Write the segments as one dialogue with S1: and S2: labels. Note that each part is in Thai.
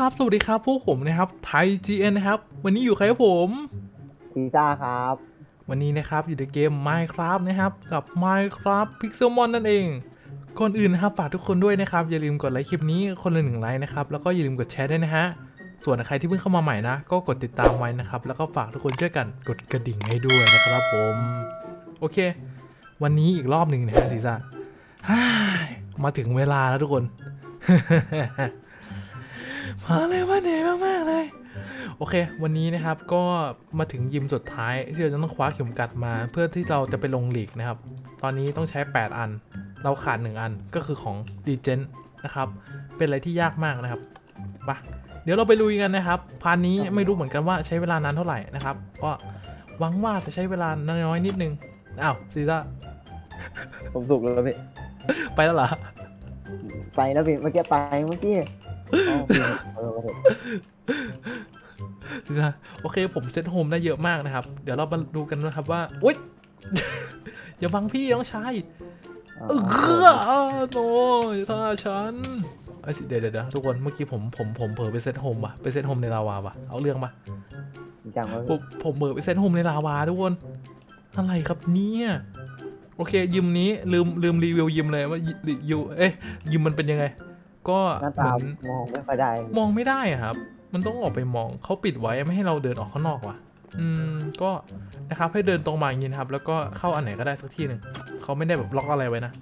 S1: แล้วครับ สวัสดีครับ พวกผมนะครับไทย GN นะครับ วันนี้อยู่ใครครับผม
S2: พีซ่าครับ
S1: วันนี้นะครับอยู่ในเกม Minecraft นะครับ กับ Minecraft Pixelmon นั่นเอง ก่อนอื่นนะครับฝากทุกคนด้วยนะครับ อย่าลืมกดไลค์คลิปนี้คนละหนึ่งไลค์นะครับ แล้วก็อย่าลืมกดแชร์ด้วยนะฮะ ส่วนใครที่เพิ่งเข้ามาใหม่นะ ก็กดติดตามไว้นะครับ แล้วก็ฝากทุกคนช่วยกันกดกระดิ่งให้ด้วยนะครับผม โอเค วันนี้อีกรอบหนึ่งนะฮะซีซ่าฮ่ายมาถึงเวลาแล้วทุกคน มาเลยว่าเหนื่อยมากๆเลย โอเค วันนี้นะครับก็มาถึงยิมสุดท้ายที่เราจะต้องคว้าเข็มกัดมาเพื่อที่เราจะไปลงลีกนะครับ ตอนนี้ต้องใช้ 8 อัน เราขาด 1 อันก็คือของดีเจนนะครับ เป็นอะไรที่ยากมากนะครับไปะเดี๋ยวเราไปลุยกันนะครับ พานนี้ไม่รู้เหมือนกันว่าใช้เวลานานเท่าไหร่นะครับ ก็หวังว่าจะใช้เวลาน้อยๆนิดนึง อ้าวซีซ่า
S2: ผมสุกแล้วพี่
S1: ไปแล้วเหรอ
S2: ไปแล้วพี่เมื่อกี้ไปเมื่อกี้ อ๋อพี่เออโอเค
S1: ซีซ่าโอเคผมเซตโฮมได้เยอะมากนะครับ เดี๋ยวเรามาดูกันนะครับว่าอุ๊ยอย่าบังพี่น้องชายเออโน้ยถ้าฉันไอ้ยสิเดี๋ยวเดี๋ยวเดี๋ยวทุกคนเมื่อกี้ผมผมผมเผลอไปเซตโฮมว่ะไปเซตโฮมในลาวาว่ะเอาเรื่องปะ
S2: จริงจังแล้ว
S1: ผมผมเผลอไปเซตโฮมในลาวาทุกคน อะไรครับเนี่ยโอเคยิมนี้ลืมลืมรีวิวยิมเลยว่ายิยิวเอ๊ะยิมมันเป็นยังไง ก็
S2: หน้า
S1: เหมื
S2: ตา
S1: อน
S2: มองไม่ค่อยได้
S1: มองไม่ได้อะครับ มันต้องออกไปมองเขาปิดไว้ไม่ให้เราเดินออกข้างนอกว่ะ อืมก็นะครับให้เดินตรงมาอย่างนี้นะครับ แล้วก็เข้าอันไหนก็ได้สักที่หนึ่งเขาไม่ได้แบบล็อกอะไรไว้นะ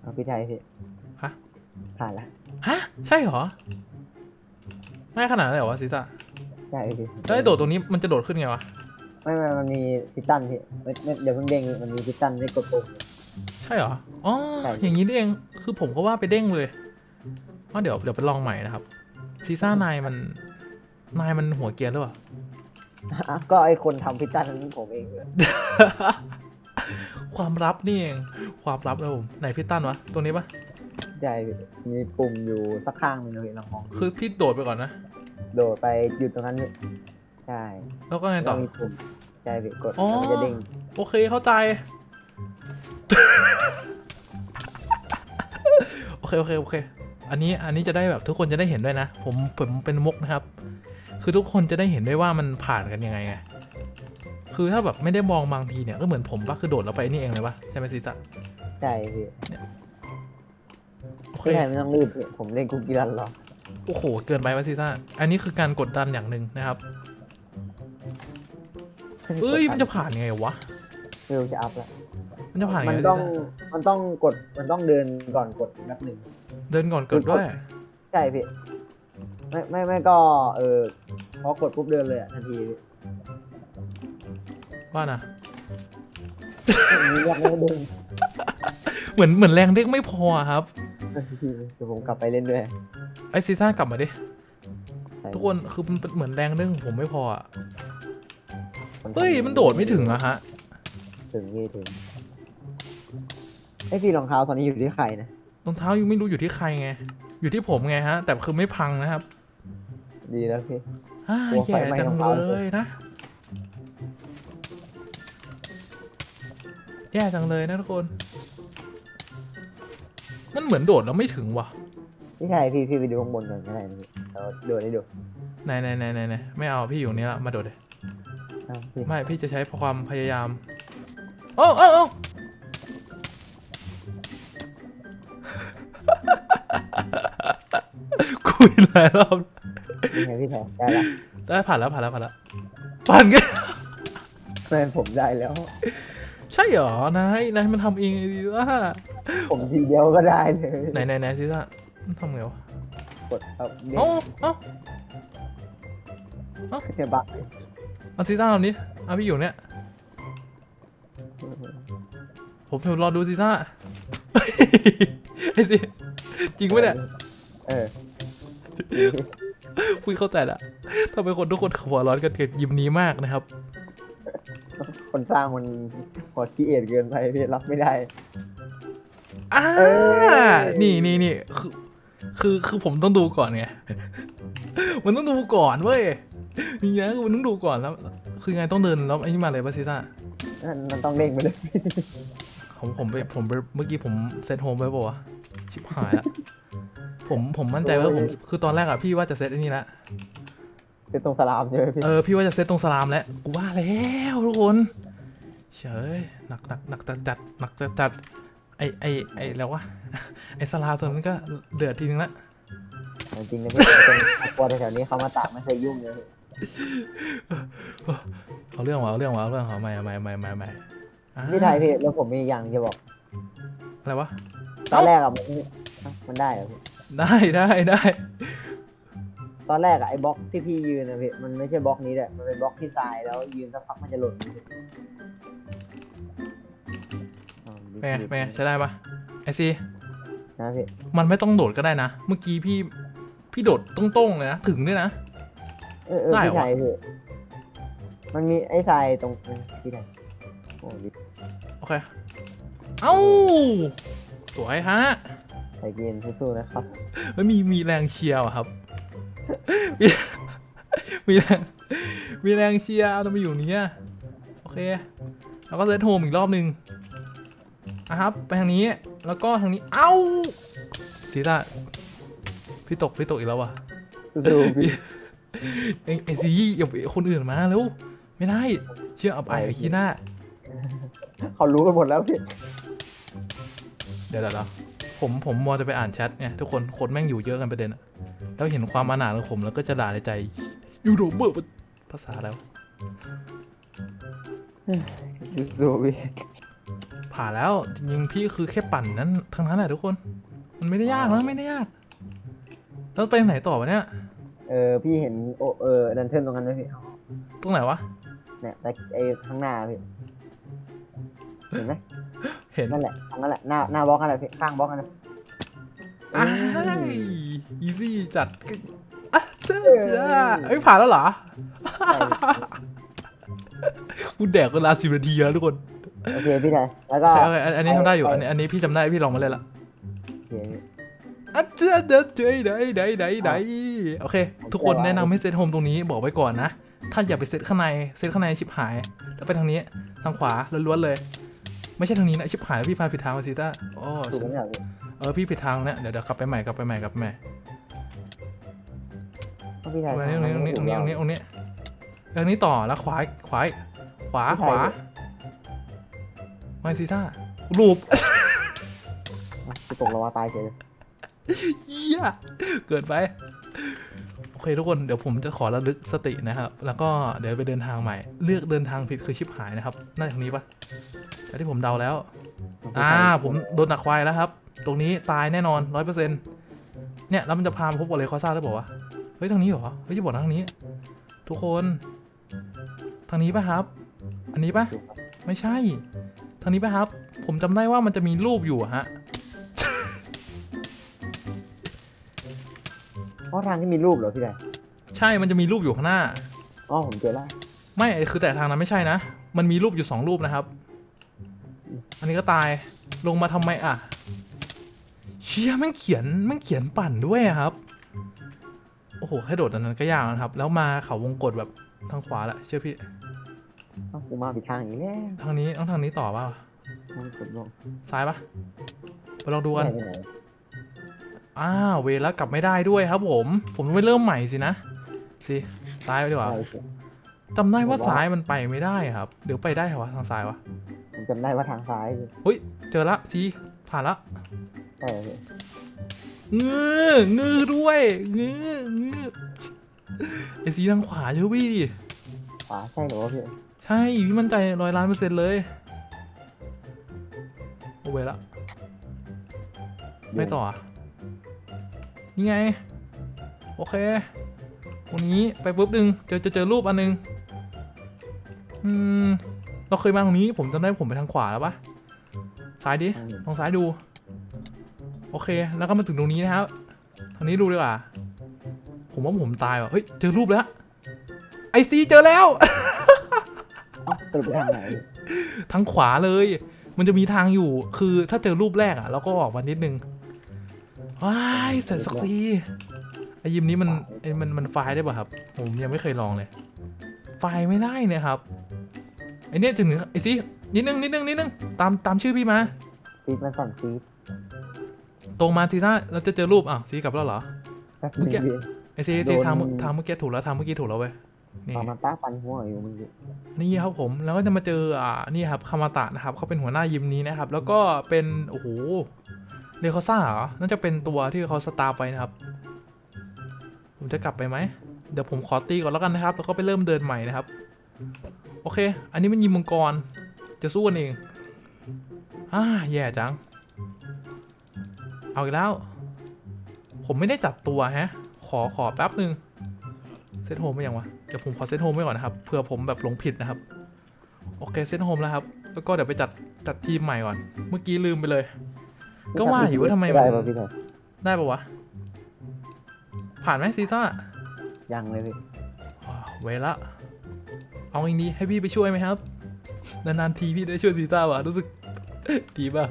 S2: เอาพี่ไทยพี่
S1: ฮะ
S2: ผ่านละ
S1: ฮะใช่เหรอง่ายขนาดนั้นเลยเหรอวะซิซ่า
S2: ใช่พี่
S1: แล้วไอ้โดดตรงนี้มันจะโดดขึ้นไงวะ
S2: ไม่ไม่มันมีพิตตันพี่ไม่ไม่เดี๋ยวเพิ่งเด้งมันมีพิตตันไม่กดปุ่ม
S1: ใช่เหรออ๋อ
S2: ใช่
S1: อย่างนี้นี่เองคือผมก็ว่าไปเด้งเลย อ๋อเดี๋ยวเดี๋ยวไปลองใหม่นะครับซีซ่านายมันนายมันหัวเกรียร์หรือเปล่า
S2: อะก็ไอคนทำพิตตันนั้นผมเองเลย
S1: ความลับนี่เองความลับนะผมไหนพี่ตั้นวะตรงนี้ปะ
S2: ใช่พี่มีปุ่มอยู่สักข้างหนึงเลยลองมอง
S1: คือพี่โดดไปก่อนนะ
S2: โดดไปหยุดตรงนั้นพี่ใช่
S1: แล้วก็ไงต่
S2: แล้
S1: อ
S2: วมีปุ่มใช่พี่กด
S1: อ๋อ
S2: แล้วมันจะเด้ง
S1: โอเคเข้าใจโอเคโอเคโอเค อันนี้อันนี้จะได้แบบทุกคนจะได้เห็นด้วยนะ ผมผมเป็นมุกนะครับ คือทุกคนจะได้เห็นด้วยว่ามันผ่านกันยังไงไงคือถ้าแบบไม่ได้มองบางทีเนี่ยก็เหมือนผมปะคือโดดแล้วไปนี่เองเลยปะใช่ไหมซีซ่า
S2: ใช่พี่
S1: โอเค
S2: พี่ไทยไม่ต้องรีบพี่ผมเล่นคุกกี้รันหรอก
S1: โอ้โหเกินไปวะซีซ่าอันนี้คือการกดดันอย่างหนึ่งนะครับเอ้ยมันจะผ่านยังไงวะ
S2: เร็วจะอัพแล้ว
S1: มันจะผ่านยัง
S2: มัน
S1: ไง
S2: ต้อง
S1: ซีซ่า
S2: มันต้องกดมันต้องเดินก่อนกดนับหนึ่ง
S1: เดินก่อนกดด้วย
S2: ใช่พี่ ไม่ไม่ไม่ก็ เออพอกดปุ๊บเดินเลยอะทันทีพี่
S1: ว่านะ
S2: มีเรียกไม่เดิน
S1: เหมือนเหมือนแรงเด็กไม่พออะครับ
S2: ทันทีเดี๋ยวผมกลับไปเล่นด้วย
S1: ไอซีซ่ากลับมาดิ
S2: ใช่
S1: ทุกคนคือมันเป็นเหมือนแรงเรื่องของผมไม่พออะเฮ้ย มันโดดไม่ถึงอะฮะ
S2: ถึงพี่ถึงไอพี่รองเท้าตอนนี้อยู่ที่ใครนะ
S1: รองเท้ายังไม่รู้อยู่ที่ใครไง อยู่ที่ผมไงฮะ แต่คือไม่พังนะครับ
S2: ดีแล้วพี่
S1: ฮ่าก
S2: ลัวไฟ
S1: แย่
S2: ไหม้
S1: จัง
S2: รองเท้า
S1: เลยนะ แย่จังเลยนะทุกคน มันเหมือนโดดแล้วไม่ถึงว่ะ
S2: พี่ชายพี่พี่ไปดูข้างบนก่อนก็ได้นะพี่เราโดดได้ดู
S1: ไหนไหนไหนไหนไหนไม่เอาพี่อยู่ตรงนี้ละมาโดดเลย
S2: อ้าวพี่
S1: ไม่พี่จะใช้ความพยายามโอ้โอ้โอ้ คุยหลายรอบ
S2: ยังไงพี่แทนได้ละ
S1: ได้ผ่านแล้วผ่านแล้วผ่านแล้วผ่านกัน
S2: แฟนผมได้แล้ว
S1: ใช่เหรอนายนายมันทำเองไอ้ดีว่า
S2: ผมทีเดียวก็ได้เลย
S1: ไหนไหนไหนซิซ่ามันทำไงวะ
S2: กดเอาเด้ง
S1: เอ้าเอ้า
S2: เนี่ยบัก
S1: เอาซิซ่าทำนี้เอาพี่อยู่เนี่ยผมผมรอดูซิซ่าไอ้สิจริงปะเนี่ย
S2: เออ
S1: คุยเข้าใจละทำไมคนทุกคนหัวร้อนกันกับยิมนี้มากนะครับ
S2: คนสร้างมันพอขี้เอทเกินไปพี่รับไม่ได้
S1: อ่า
S2: เอ้ย
S1: นี่นี่นี่คือคือคือผมต้องดูก่อนไง มันต้องดูก่อนเว้ยนี่นะมันต้องดูก่อนแล้ว คือไงต้องเดินแล้วไอ้นี่มาเลยป่ะซิซ่า
S2: มันต้องเด้งไปเลย
S1: ผมผมไปผมไปเมื่อกี้ผมเซตโฮมไว้ป่าวะชิบหายละ ผผมผมมั่นใจว่าผมคือตอนแรกอะพี่ว่าจะเซตไอ้นี่ละ
S2: คือตรงสลามใช่ไหมพี่
S1: เออพี่ว่าจะเซตตรงสลามแล้วกูว่าแล้วทุกคนเฉยหนักหนักหนักจัดจัดหนักจัดจัดไอไอไอแล้ววะไอสลามตัวนั้นก็เดือดทีนึงละ
S2: จริงๆนะพี่ตรงครัวแถวๆนี้เขามาตากไม่เคยยุ่งเลยพี่
S1: เอาเรื่องวะเอาเรื่องวะเอาเรื่องเอาไม่ไม่ไม่ไม่ไม่อ่า
S2: พี่ไทยพี่แล้วผมมีอย่างจะบอก
S1: อะไรวะ
S2: ตอนแรกอะมันมันได้เหรอพี่
S1: ได้ได้ได้
S2: ตอนแรกอะไอ้บล็อกที่พี่ยืนนะพี่มันไม่ใช่บล็อกนี้แหละมันเป็นบล็อกที่ทรายแล้วยืนสักพักมันจะหล่นพี่
S1: เป็นไงเป็นไงใช้ได้ปะไอซี
S2: นะพี่
S1: มันไม่ต้องโดดก็ได้นะ เมื่อกี้พี่พี่โดดตรงๆเลยนะถึงด้วยนะ
S2: เออเออ
S1: ได้เหรอ
S2: พี่ไทยพี่มันมีไอ้ทรายตรงพี่ไทยโอ้ย
S1: โอเคเอ้าสวยฮะ
S2: ไทยเกมสู้ๆนะครับ
S1: มันมีมีแรงเชียร์อะครับ มีมีแรงมีแรงเชียร์เอาทำไมอยู่เนี้ยโอเคแล้วก็เซตโฮมอีกรอบหนึ่งอะครับไปทางนี้แล้วก็ทางนี้เอ้าสีตาพี่ตกพี่ตกอีกแล้ววะ
S2: สู้ๆพี่
S1: เอ็งไอซีอย่าไปคนอื่นมาเร็วไม่ได้ เชื่ออับไอายกับขี้หน้า
S2: เขารู้กันหมดแล้วพี่
S1: เดี๋ยวเดี๋ยวเดี๋ยว ผมผมมัวจะไปอ่านแชทไงทุกคนคนแม่งอยู่เยอะกันประเด็นอะแล้วเห็นความอนาถของผมแล้วก็จะด่าในใจยูโรเบอร์ภาษาแล้ว
S2: สู้ๆพี่
S1: ผ่านแล้วจริงๆพี่คือแค่ปั่นนั้นทั้งนั้นแหละทุกคน มันไม่ได้ยากนะไม่ได้ยาก แล้วไปไหนต่อวะเนี่ย
S2: เออพี่เห็นโอเออดันเทิลตรงนั้นไหมพี่
S1: ตรงไหนวะ
S2: เนี่ยแต่ไอ้ข้างหน้าพี่เห็นไหม
S1: เห็น
S2: นั่นแหละตรงนั้นแหละหน้าหน้าบล็อกนั่นแหละพี่ข้างบล็อกนั่นแหละ
S1: อ้ายอีซี่จัดอะจ้าจ้าเอ้ยผ่านแล้วเหรอ
S2: ใช่
S1: กูแดกเวลาสิบนาทีแล้วทุกคน
S2: โอเคพี่ไทยแล้ว
S1: โอ
S2: ก็
S1: เคโอเคอันอันนี้ทำได้อยู่อันนี้อันนี้พี่จำได้พี่ลองมาเล่นละ
S2: โอเคพี่
S1: อาจารย์เดินเจอไหนไหนไหนไหนโอเค ทุกคนแนะนำให้เซตโฮมตรงนี้บอกไว้ก่อนนะ ถ้าอย่าไปเซตข้างใน เซตข้างในชิบหาย แล้วไปทางนี้ ทางขวาล้วนๆเลย ไม่ใช่ทางนี้นะชิบหายแล้วพี่พาผิดทางมาสิต้าอ๋อ
S2: ถูกไหมเนี่ยพี่
S1: เออพี่ผิดทางเนี่ยเดี๋ยวเดี๋ยวกลับไปใหม่กลับไปใหม่กลับไปใหม่
S2: เพราะพี่ไทย
S1: ตรงนี้ตรงนี้ตรงนี้ตรงนี้ตรงนี้ตรงนี้ทางนี้ต่อแล้วขวาขวาขวาขวาไม่สิต้ารูป
S2: พี่ตกลงมาตายเฉยเลย
S1: เยี่ยเกิดไป โอเคทุกคนเดี๋ยวผมจะขอระลึกสตินะครับ แล้วก็เดี๋ยวไปเดินทางใหม่ เลือกเดินทางผิดคือชิบหายนะครับ น่าจะทางนี้ปะ แต่ที่ผมเดาแล้ว อ่า ผมโดนหนักควายแล้วครับ ตรงนี้ตายแน่นอนร้อยเปอร์เซ็นต์เนี่ย แล้วมันจะพามาพบกับเลยคอซ่าได้บอกว่าวะเฮ้ย ทางนี้เหรอ เฮ้ยจะบอกนะทางนี้ ทุกคน ทางนี้ปะครับ อันนี้ปะไม่ใช่ ทางนี้ปะครับ ผมจำได้ว่ามันจะมีรูปอยู่อะฮะ
S2: เพราะทางที่มีรูปเหรอพี่ไทย
S1: ใช่ มันจะมีรูปอยู่ข้างหน้า
S2: อ๋อ ผมเจอแล้ว
S1: ไม่ คือแต่ทางนั้นไม่ใช่นะ มันมีรูปอยู่สองรูปนะครับอั นนี้ก็ตายลงมาทำไมอะ เชี่ยแม่งเขียนแม่งเขียนปั่นด้วยอะครับ โอ้โหแค่โดดอันนั้นก็ยากแล้วนะครับ แล้วมาเขาวงกดแบบทางขวาละเชื่อพี่
S2: เอ้ากูมาผิดทางอีกแล้ว
S1: ทางนี้ต้องทางนี้ต่อเปล่า
S2: มันกดลง
S1: ซ้ายปะไปลองดูกัน
S2: ไหนไปไหน
S1: อ้าวเวลากลับไม่ได้ด้วยครับผม ผมต้องไปเริ่มใหม่สินะสิซ้ายไปดีกว่า
S2: ใช่พี่
S1: จำได้ว่าซ้ายมันไปไม่ได้ครับ เดี๋ยวไปได้เหรอวะทางซ้ายวะ
S2: ผม จำได้ว่าทางซ้ายพี่
S1: เฮ้ย เจอละซีผ่านละ
S2: ใช่เหรอพี่
S1: งื้องื้อด้วยงื้องื้อไอซีทางขวาเยอะวี่ดิ
S2: ขวาใช่เหรอวะพี่
S1: ใช่พี่มั่นใจร้อยล้านเปอร์เซ็นต์เลยโอเวละไม่ต่ออะนี่ไง โอเคตรงนี้ไปปุ๊บหนึ่งเจอจะเจอรูปอันหนึงอืม เราเคยมาตรงนี้ ผมจำได้ผมไปทางขวาแล้วปะซ้ายดิ
S2: ทางนี้
S1: ลองซ้ายดู โอเค แล้วก็มาถึงตรงนี้นะครับทางนี้ดูดีกว่า ผมว่าผมตายว่ะเฮ้ยเจอรูปแล้วไอซีเจอแล้ว
S2: เอ้าสรุปไปทางไหน
S1: ทางขวาเลย มันจะมีทางอยู่ คือถ้าเจอรูปแรกอะเราก็ออกมานิดนึงว้ายเสร็จสักทีไอยิมนี้มันไอมันมันไฟล์ได้ป่ะครับ ผมยังไม่เคยลองเลย ไฟล์ไม่ได้เนี่ยครับ ไอเนี้ยถึงไอซีนิดนึงนิดนึงนิดนึงตามตามชื่อพี่มา
S2: ฟีดมันสั่นฟีด
S1: ตรงมาซีซ่าเราจะเจอรูปอะซีกลับแล้วเหรอ
S2: แป๊บ
S1: เมื่
S2: นึ
S1: องกี้
S2: พี่
S1: ไอซีซี
S2: โดน
S1: ทางเมื่อทางเมื่อกี้ถูกแล้วทางเมื่อกี้ถูกแล้วเว้ยนี่
S2: ตอนมันตาปันหัวอยู่เมื่อกี้
S1: นี่ครับผมแล้วก็จะมาเจออ่านี่ครับคามาตะนะครับเขาเป็นหัวหน้ายิมนี้นะครับ แล้วก็เป็นโอ้โหเรคาซ่าเหรอน่าจะเป็นตัวที่เขาสตาร์ฟไว้นะครับ ผมจะกลับไปไหมเดี๋ยวผมขอตีก่อนแล้วกันนะครับ แล้วก็ไปเริ่มเดินใหม่นะครับ โอเค อันนี้มันยิมมังกร จะสู้กันเองอ่าแย่จัง เอาอีกแล้ว ผมไม่ได้จัดตัวฮะ ขอขอแป๊บหนึ่งเซตโฮมไปยังวะ เดี๋ยวผมขอเซตโฮมไว้ก่อนนะครับ เผื่อผมแบบหลงผิดนะครับ โอเค เซตโฮมแล้วครับ แล้วก็เดี๋ยวไปจัดจัดทีมใหม่ก่อน เมื่อกี้ลืมไปเลย ก็ว่าอยู่ว่าทำไมมัน
S2: ได้ป่ะพี่ไทย
S1: ได้ปะวะ ผ่านไหมซีซ่า
S2: ยังเลยพี่
S1: ว้าวเวละ เอาอย่างนี้ให้พี่ไปช่วยไหมครับ นานๆทีพี่ได้ช่วยซีซ่าว่ะรู้สึกดีป่ะ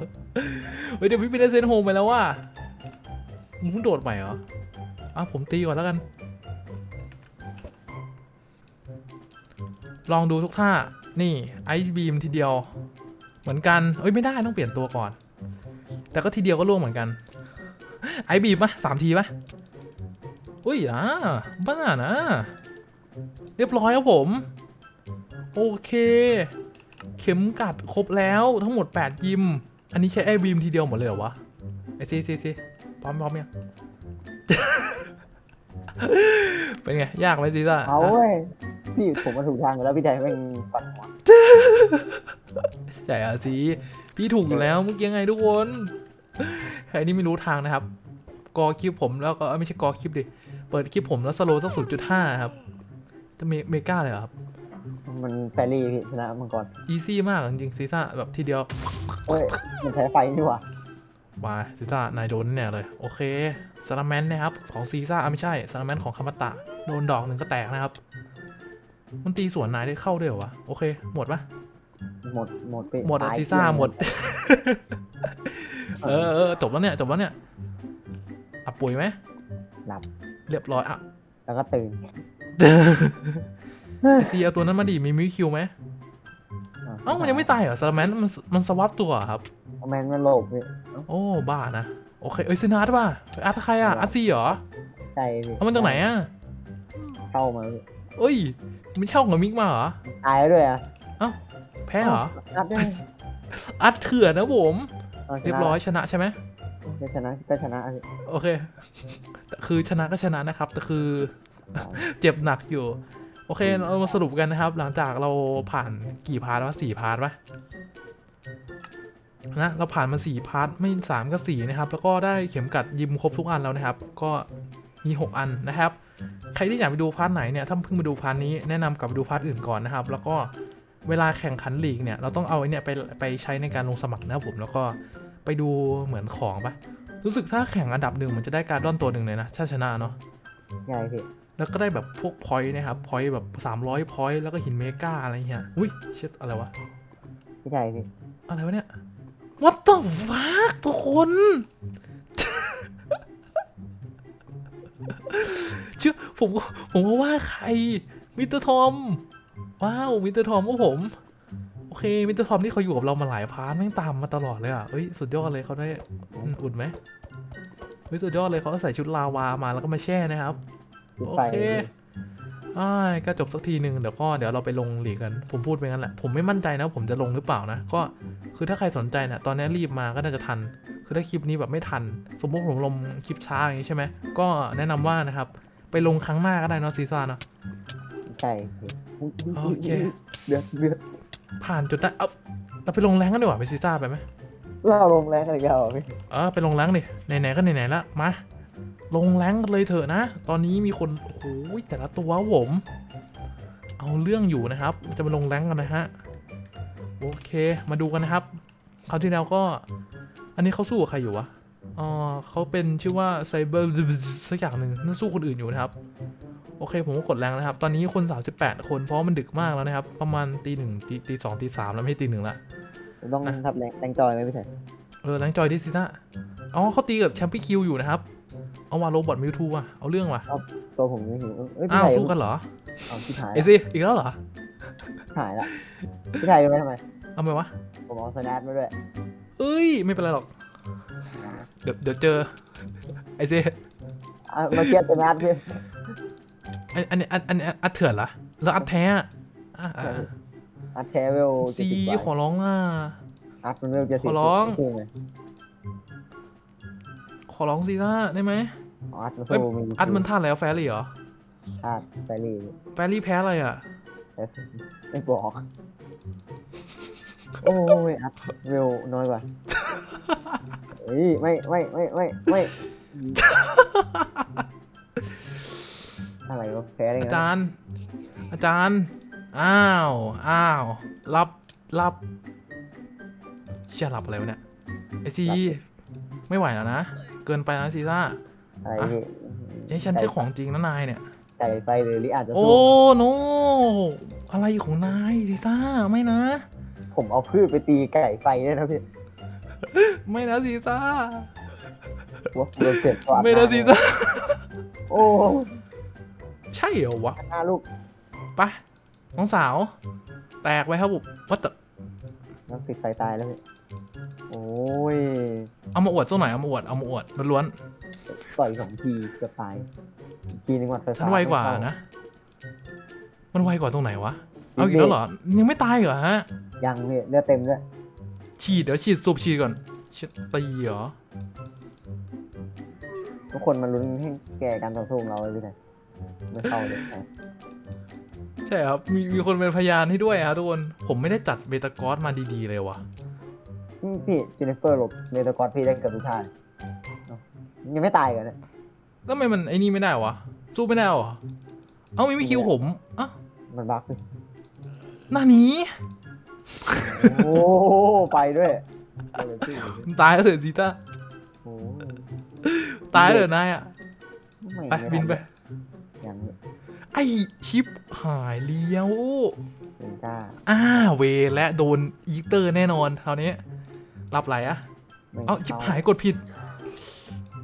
S1: เฮ้ยเดี๋ยวพี่ไปได้เซนโฮมไปแล้วว่ะมึงเพิ่งโดดใหม่เหรออะผมตีก่อนแล้วกัน ลองดูทุกท่า นี่ไอซ์บีมทีเดียว เหมือนกัน เอ้ยไม่ได้ต้องเปลี่ยนตัวก่อน แต่ก็ทีเดียวก็ล่วงเหมือนกัน ไอซ์บีมปะสามทีปะอุ้ยนะบ้านะ เรียบร้อยครับผม โอเค เข็มกัดครบแล้วทั้งหมด 8 ยิม อันนี้ใช้ไอ้บีมทีเดียวหมดเลยเหรอวะไอซีซีซีพร้อมพร้อมยังเป็นไง ยากไหมซีซ่า
S2: เอา
S1: ฮะ
S2: เว้ยพี่ผมมาถูกทางอยู่แล้วพี่ไทยแม่งปันหัว
S1: ใช่อะซีพี่ถูกอยู่แล้วเมื่อกี้ไงทุกคนใครที่ไม่รู้ทางนะครับ กอคลิปผมแล้วก็เอ้ยไม่ใช่กอคลิปดิ เปิดคลิปผมแล้วสโลว์สักศูนย์จุดห้าครับจะเมเมกาเลยเหรอครับ
S2: มันแฟรี่พี่ชนะมังกร
S1: อีซี่มากจริงๆซีซ่าแบบทีเดียว
S2: เฮ้ยมันใช้ไฟนี่หว่า
S1: มาซีซ่านายโดนแน่เลย โอเคซาลาแมนนะครับ ของซีซ่าอะไม่ใช่ซาลาแมนของคามาตะ โดนดอกหนึ่งก็แตกนะครับ มันตีสวนนายได้เข้าด้วยเหรอวะ โอเค หมดปะ
S2: หมด หมดพี่
S1: หมดอะ
S2: ตย
S1: ซีซ่า
S2: เกลี้ยง
S1: หมด เออเออจบแล้วเนี่ย จบแล้วเนี่ยอับปุ๋ยไหม
S2: หลับ
S1: เรียบร้อยอะ
S2: แล้วก็ตื่น
S1: ไอซีเอาตัวนั้นมาดิมีมิวคิวไหมเอ้ามันยังไม่ตายเหรอซาลาแมนมันมันสวับตัวเหรอครับ
S2: เอาแมนมันโลภพี่
S1: โอ้บ้านะโอเคเอ้ยซินาร์ดป่ะเอ้ยอาร์ตใครอะอาร์ตซีเหรอ
S2: ใช่พี่
S1: เอามันจากไหนอะ
S2: เข้ามาพี่
S1: เอ้ยมันเช่ากับมิกมาเหรอ
S2: ตายแล้วด้วยอะ
S1: แพ้เหรอ
S2: นัดด้วย
S1: อัดเถื่อนนะผมา
S2: ชนะ
S1: เรียบร้อยชนะใช่ไหม
S2: ก็ชนะก็ชนะพี่
S1: โอเคแต่คือชนะก็ชนะนะครับแต่คือเจ็บหนักอยู่ โอเค เรามาสรุปกันนะครับ หลังจากเราผ่านกี่พาร์ทวะสี่พาร์ทวะนะ เราผ่านมาสี่พาร์ทไม่สามก็สี่นะครับ แล้วก็ได้เข็มกัดยิมครบทุกอันแล้วนะครับ ก็มีหกอันนะครับ ใครที่อยากไปดูพาร์ทไหนเนี่ย ถ้าเพิ่งมาดูพาร์ทนี้แนะนำกลับไปดูพาร์ทอื่นก่อนนะครับ แล้วก็เวลาแข่งขันลีกเนี่ย เราต้องเอาไอ้เนี่ยไปไปใช้ในการลงสมัครนะครับผม แล้วก็ไปดูเหมือนของปะรู้สึกถ้าแข่งอันดับหนึ่งมันจะได้การดอนตัวหนึ่งเลยนะ ถ้าชนะเนาะ
S2: ใช่พี่
S1: แล้วก็ได้แบบพวกพอยต์นะครับพอยต์แบบ 300พอยต์แล้วก็หินเมกาอะไรเงี้ยอุ้ยเชิดอะไรวะ
S2: พี่ไทยพี่
S1: อะไรวะเนี่ย What the fuck ทุกคน เชื่อผม ผมก็ว่าใคร มิสเตอร์ทอม ว้าว มิสเตอร์ทอมก็ผม โอเค มิสเตอร์ทอมที่เขาอยู่กับเรามาหลายพาร์ทแม่งตามมาตลอดเลยอะเฮ้ย สุดยอดเลยเขาได้อืมอุ่นไหมเฮ้ยสุดยอดเลยเขาใส่ชุดลาวามาแล้วก็มาแช่นะครับ
S2: พี่
S1: โอ
S2: ไฟ
S1: เคอ่าก็จบสักทีหนึ่งเดี๋ยวก็เดี๋ยวเราไปลงหลีกกัน ผมพูดไปงั้นแหละ ผมไม่มั่นใจนะว่าผมจะลงหรือเปล่านะ ก็คือถ้าใครสนใจเนี่ยตอนนี้รีบมาก็น่าจะทัน คือถ้าคลิปนี้แบบไม่ทัน สมมติผมลงคลิปช้าอย่างนี้ใช่ไหม ก็แนะนำว่านะครับ ไปลงครั้งหน้าก็ได้เนอะซีซ่าเนอะ
S2: ใช่พี่
S1: โอเค
S2: เดือดเดือด
S1: ผ่านจุดได้เอ้าเราไปลงแรงกันดีกว่าไปซีซ่าไปไหม
S2: เราลงแรงกันอีกแล้วเหรอพี่
S1: เออไปลงแรงดิ ไหนๆก็ไหนๆละ มา ลงแรงกันเลยเถอะนะ ตอนนี้มีคนโอ้โหแต่ละตัวผม เอาเรื่องอยู่นะครับ จะมาลงแรงกันนะฮะ โอเค มาดูกันนะครับคราวที่แล้วก็ อันนี้เขาสู้กับใครอยู่วะ อ๋อเขาเป็นชื่อว่าไซเบอร์สักอย่างหนึ่งนั่นสู้คนอื่นอยู่นะครับ โอเค ผมก็กดแรงนะครับ ตอนนี้คน 38 คน เพราะว่ามันดึกมากแล้วนะครับ ประมาณตีหนึ่งตีตีสองตีสามแล้วไม่ใช่ตีหนึ่งละ
S2: ต้อง
S1: อะ
S2: ทับแรงแรงจอยไหมพี่ไทย
S1: เออแรงจอยดิซิซ่าอ๋อเขาตีกับแชมปี้คิวอยู่นะครับ เอาว่าโรบอทมิวทูอะเอาเรื่องว่ะ
S2: ตัวผมยังหิวเอ้ยพี่
S1: อ้าว
S2: ไทย
S1: สู้กันเหรอ
S2: เอาพี่หาย
S1: ไอซีอีกแล้วเหรอ
S2: หายละพี่ไทยรู้ไหมทำไม
S1: เอาไปวะ
S2: ผมเอาสแนปมาด้วย
S1: เอ้ยไม่เป็นไรหรอก เดี๋ยวเดี๋ยวเจอไอเซ
S2: อะมาเกียดเป็นอัดพี่
S1: อันอันนี้อันอันอันอัดเถื่อนเหรอแล้วอัดแท้อะอะอะอะ
S2: อัดแทเวล
S1: ซี
S2: 70
S1: ขอร้องอะ
S2: อัดมันเวลจะสิบ
S1: ขอร้อง
S2: สู้ไง
S1: ข อร้องซีซ่าได้ไหม
S2: อัดมัน
S1: เอ้ย
S2: สู้มี
S1: อัดมันท่าแล้วแฟรี่เหรอ
S2: อัดไปรี
S1: แฟรี่แพ้อะไรอะ
S2: ไม่บอก โอ้ยอัดเวลน้อยกว่าเฮ้ยไม่ไม่ไม่ไม่ไม่อะไรวะแพ้ได้ไง
S1: อาจารย์ อาจารย์ อ้าว อ้าว รับ รับเชี่ยรับอะไรวะเนี่ยไอซี ไม่ไหวแล้วนะเกินไปนะซีซ่า
S2: อะไรพี่
S1: อย่าให้ฉันใช่ของจริงนะนายเนี่ย
S2: ไก่ไฟหรือลิอาจจะ
S1: โอ้
S2: สู้
S1: โนอะไรของนายซีซ่าไม่นะ
S2: ผมเอาพืชไปตีไก่ไฟด้วยนะพี่
S1: ไม่นะซีซ่า
S2: ว่าโดนเจ็บกว่า
S1: ไม่นะซีซ่า
S2: โอ้
S1: ใช่เหรอวะ
S2: หน้าลูก
S1: ไปน้องสาว แตกไว้ครับผมวัดแต่
S2: น้ำติดไฟตายแล้วพี่ โอ้ย
S1: เอามาอวดสักหน่อยเอามาอวดเอามาอวดล้วน
S2: ต่อยสองทีเกือบตายอีกทีนึงวัดไฟ
S1: ๆ
S2: ฟ้า
S1: ฉันไวกว่า
S2: ไม่เข้
S1: นะ มันไวกว่าตรงไหนวะ เอาอีกแล้วเหรอ ยังไม่ตายเหรอฮะ
S2: ยังพี่เลือดเต็มด้วย
S1: ฉีดเดี๋ยวฉีดสูบฉีดก่อนฉีดตีเหรอ
S2: ทุกคนมาลุ้นให้แก่การต่อสู้ของเราเลยพี่ไทยไม่เข้าเลยนะ
S1: ใช่ครับ มีมีคนเป็นพยานให้ด้วยครับทุกคน ผมไม่ได้จัดเบตากอสมาดีๆเลยวะ
S2: นี่ พี่เจเนฟเฟอร์หลบเมตากอสพี่ได้เกับทุกท่านเอ้ายังไม่ตายกันนะ
S1: แล้วทำไมมันไอ้นี่ไม่ได้วะ สู้ไม่ได้เหรอ เอ้ามีไม่คิวผมอะ
S2: มันบักพี่
S1: หน้านี้
S2: โอ้ไปด้วยเอาเลยพี่
S1: ตายแล้วเสร็จซีต้า
S2: โอ้
S1: ตายเลยนายอะ
S2: ไม่
S1: ไป
S2: ม่
S1: บินไป
S2: ยัง
S1: ไอชิปหายเลี้ยว
S2: เป็นกล้า
S1: อ้าเวรและโดนอีเตอร์แน่นอนคราวนี้ รับไหลอะ
S2: ไม่
S1: เอ้าชิปหายกดผิด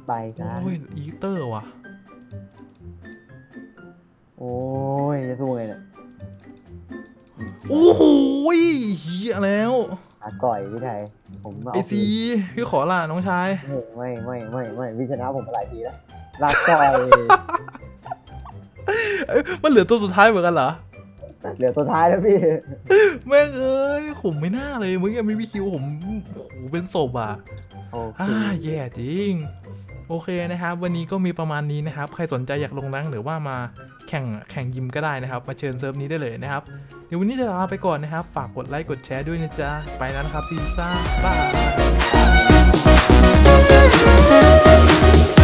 S2: ไปซะ
S1: โอ้ยอีเตอร์ว่ะ
S2: โอ้ยจะสู้ไงเนี่ย
S1: โอ้โหยเฮียแล้ว
S2: อาก่อยพี่ไทยผมมา
S1: ไอ
S2: เอา
S1: ซีพี่ขอลาน้องชาย
S2: ไม่ไม่ไม่ไม่ไม่พี่ชนะผมมาหลายทีแล้วลาก่อย
S1: เอ้ยมันเหลือตัวสุดท้ายเหมือนกันเหรอ
S2: เหลือตัวท้ายแล้วพี่
S1: แม่งเอ้ยผมไม่น่าเลยมึงยังไม่มีคิวผมโอ้โหเป็นศพอะ
S2: โอเค
S1: อ่าแย่จริง โอเคนะครับ วันนี้ก็มีประมาณนี้นะครับ ใครสนใจอยากลงรังหรือว่ามาแข่งแข่งยิมก็ได้นะครับ มาเชิญเซิร์ฟนี้ได้เลยนะครับ เดี๋ยววันนี้จะลาไปก่อนนะครับ ฝากกดไลค์กดแชร์ด้วยนะจ๊ะ ไปแล้วนะครับซีซ่าบาย